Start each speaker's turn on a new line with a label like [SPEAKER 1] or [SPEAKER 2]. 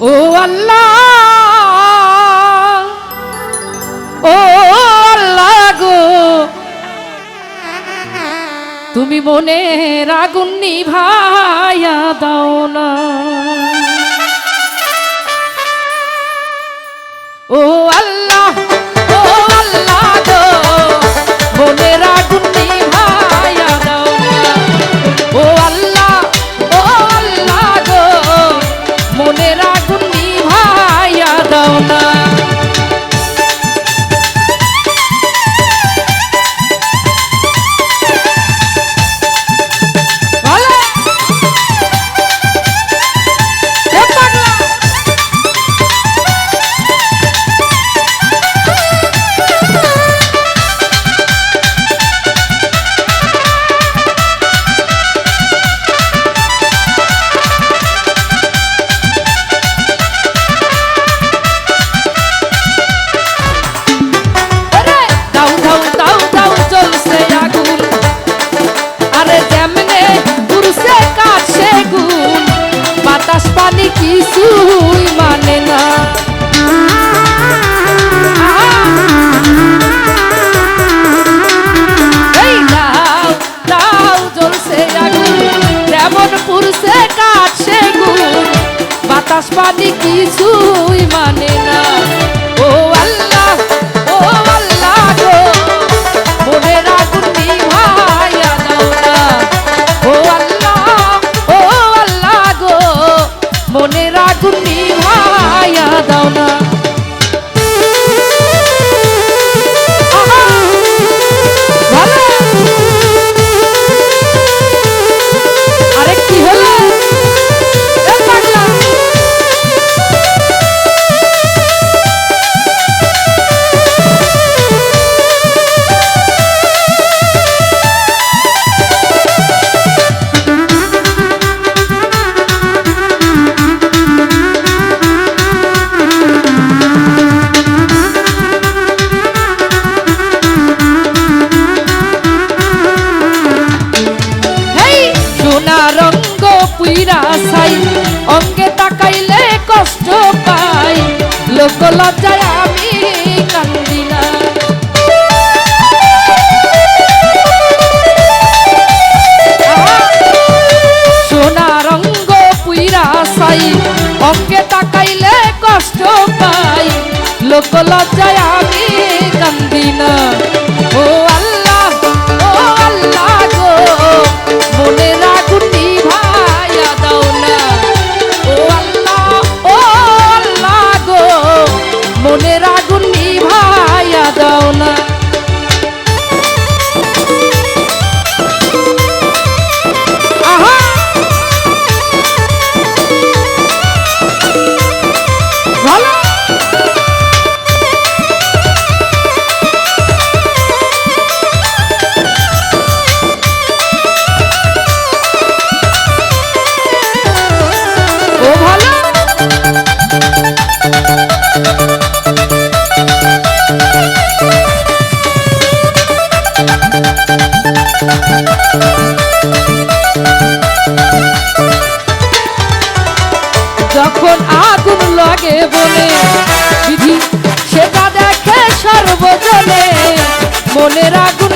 [SPEAKER 1] ও আল্লাহ, ও গো। তুমি মনে আগুন নিভাইয়া দাও না। ও আল্লাহ ও আল্লাহ গো, মনে আগুন আকাশ পানি কিছুই মানে না। লজ্জায় আমি কান্দি না সোনা রঙ্গ পুইরা সাই অঙ্কে তাকাইলে কষ্ট পাই। লোক বলে সেটা দেখে সর্বজনে মনের আগুন